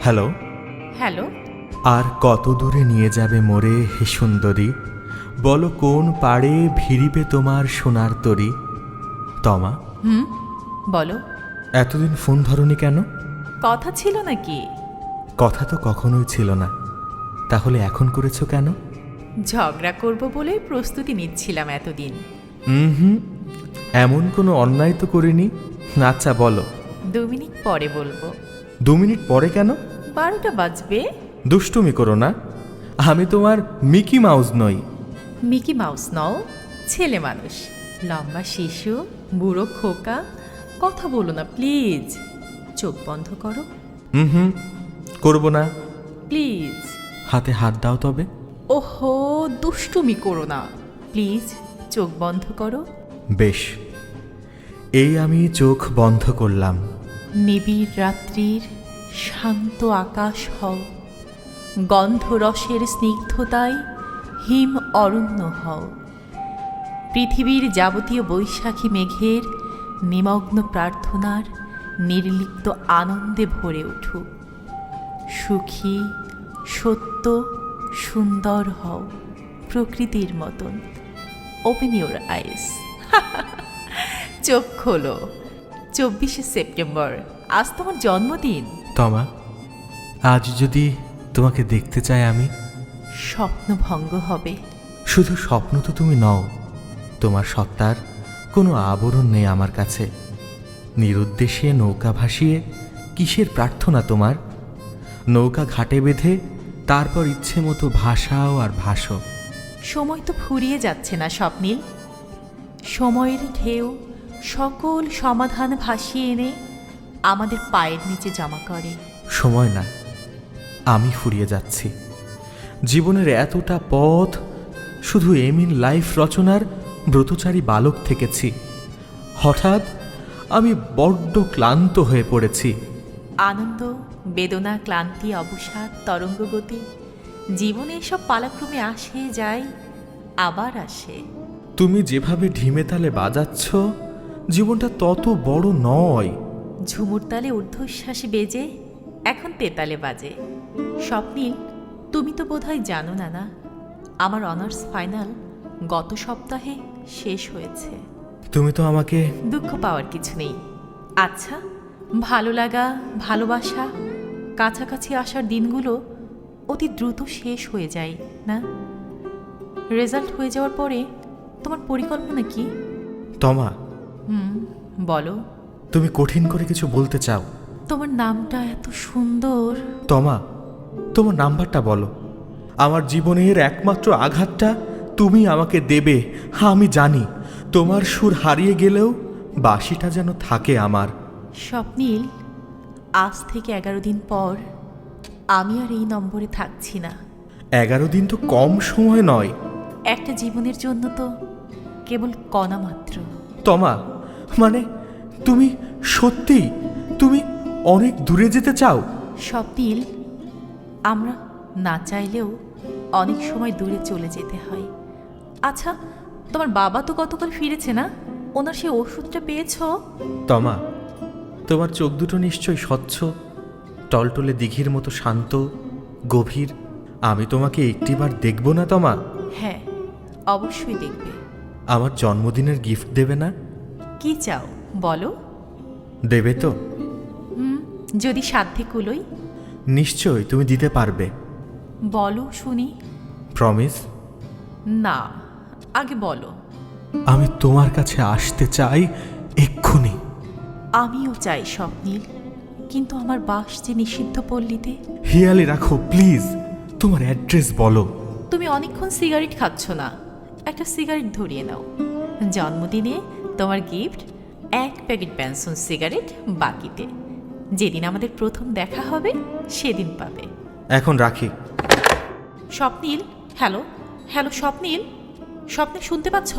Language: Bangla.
হ্যালো। হ্যালো। আর কত দূরে নিয়ে যাবে মোরে হে সুন্দরী? বলো কোন পাড়ে ভিড়িবে তোমার সোনার তরি? তমা। হুম বলো। এতদিন ফোন ধরনি কেন? কথা ছিল নাকি? কথা তো কখনোই ছিল না। তাহলে এখন করেছ কেন? ঝগড়া করব বলেই প্রস্তুতি নিচ্ছিলাম এতদিন। হুম এমন কোনো অন্যায় তো করিনি। আচ্ছা বলো। দু মিনিট পরে বলব। দু মিনিট পরে কেন? বারোটা বাজবে? দুষ্টুমি করো না। আমি তোমার মিকি মাউস নই। মিকি মাউস নও ছেলে মানুষ। লম্বা শিশু বুড়ো খোকা কথা বলো না প্লিজ। চোখ বন্ধ করো। হুম হুম করব না। প্লিজ। হাতে হাত দাও তবে। ওহো দুষ্টুমি করো না। প্লিজ চোখ বন্ধ করো। বেশ। এই আমি চোখ বন্ধ করলাম। নিবিড় রাত্রির শান্ত আকাশ হও। গন্ধরসের স্নিগ্ধতায় হিম অরণ্য হও। পৃথিবীর যাবতীয় বৈশাখী মেঘের নিমগ্ন প্রার্থনার নির্লিপ্ত আনন্দে ভরে উঠুক সুখী, সত্য, সুন্দর হও প্রকৃতির মতন। ওপেন ইউর আইস চোখ খোলো। চব্বিশে সেপ্টেম্বর। আজ তোমার জন্মদিন। তমা আজ যদি তোমাকে দেখতে চাই আমি? স্বপ্ন ভঙ্গ হবে। শুধু স্বপ্ন তো তুমি নও তোমার সত্তার কোনো আবরণ নেই আমার কাছে। নিরুদ্দেশে নৌকা ভাসিয়ে কিসের প্রার্থনা তোমার? নৌকা ঘাটে বেঁধে তারপর ইচ্ছে মতো ভাসাও আর ভাসো। সময় তো ফুরিয়ে যাচ্ছে না স্বপ্নীল। সময়ের ঢেউ সকল সমাধান ভাসিয়ে এনে আমাদের পায়ের নিচে জমা করে। সময় না আমি ফুরিয়ে যাচ্ছি। জীবনের এতটা পথ শুধু এমিন লাইফ রচনার ব্রতচারী বালক থেকেছি। হঠাৎ আমি বড্ড ক্লান্ত হয়ে পড়েছি। আনন্দ বেদনা ক্লান্তি অবসাদ তরঙ্গগতি জীবনে এসব পালাক্রমে আসে যায় আবার আসে। তুমি যেভাবে ঢিমে তালে বাজাচ্ছ জীবনটা তত বড় নয়। ঝুমুর তালে ঊর্ধ্বশ্বাসে বেজে এখন তেতালে বাজে। স্বপ্নীল তুমি তো বোধহয় জানো না না আমার অনার্স ফাইনাল গত সপ্তাহে শেষ হয়েছে। তুমি তো আমাকে দুঃখ পাওয়ার কিছু নেই। আচ্ছা ভালো লাগা ভালোবাসা কাছাকাছি আসার দিনগুলো অতি দ্রুত শেষ হয়ে যায় না? রেজাল্ট হয়ে যাওয়ার পরে তোমার পরিকল্পনা কি? তমা। হুম বলো। তুমি কঠিন করে কিছু বলতে চাও। তোমার নামটা এত সুন্দর। তমা তোমার নাম্বারটা বলো। আমার জীবনের একমাত্র আঘাতটা তুমি আমাকে দেবে হ্যাঁ আমি জানি। তোমার সুর হারিয়ে গেলেও বাসিটা যেন থাকে আমার। স্বপ্নীল আজ থেকে এগারো দিন পর আমি আর এই নম্বরে থাকছি না। এগারো দিন তো কম সময় নয়। একটা জীবনের জন্য তো কেবল কণা মাত্র। তমা মানে তুমি সত্যি তুমি অনেক দূরে যেতে চাও? স্বপ্নীল আমরা না চাইলেও অনেক সময় দূরে চলে যেতে হয়। আচ্ছা তোমার বাবা তো গতকাল ফিরেছে না? ওনার সেই ওষুধটা পেয়েছ? তমা তোমার চোখ দুটো নিশ্চয়ই স্বচ্ছ টলটলে দিঘির মতো শান্ত গভীর। আমি তোমাকে একটিবার দেখব না তমা? হ্যাঁ অবশ্যই দেখবে। আমার জন্মদিনের গিফট দেবে না? কি চাও? বলো। দেবে তো। হুম যদি সাধ্যে কুলোই। নিশ্চয়ই তুমি দিতে পারবে। বলো শুনি। প্রমিস না আগে বলো। আমি তোমার কাছে আসতে চাই এক্ষুনি। আমিও চাই স্বপ্নীল কিন্তু আমার বাস যে নিষিদ্ধ পল্লীতে। হিয়ালে রাখো প্লিজ। তোমার অ্যাড্রেস বলো। তুমি অনেকক্ষণ সিগারেট খাচ্ছ না। একটা সিগারেট ধরিয়ে নাও। জন্মদিনে তোমার গিফট এক প্যাকেট ব্যানসন সিগারেট বাকিতে। যেদিন আমাদের প্রথম দেখা হবে সেদিন পাবে। এখন রাখি। স্বপ্নীল হ্যালো হ্যালো স্বপ্নীল স্বপ্নে শুনতে পাচ্ছ?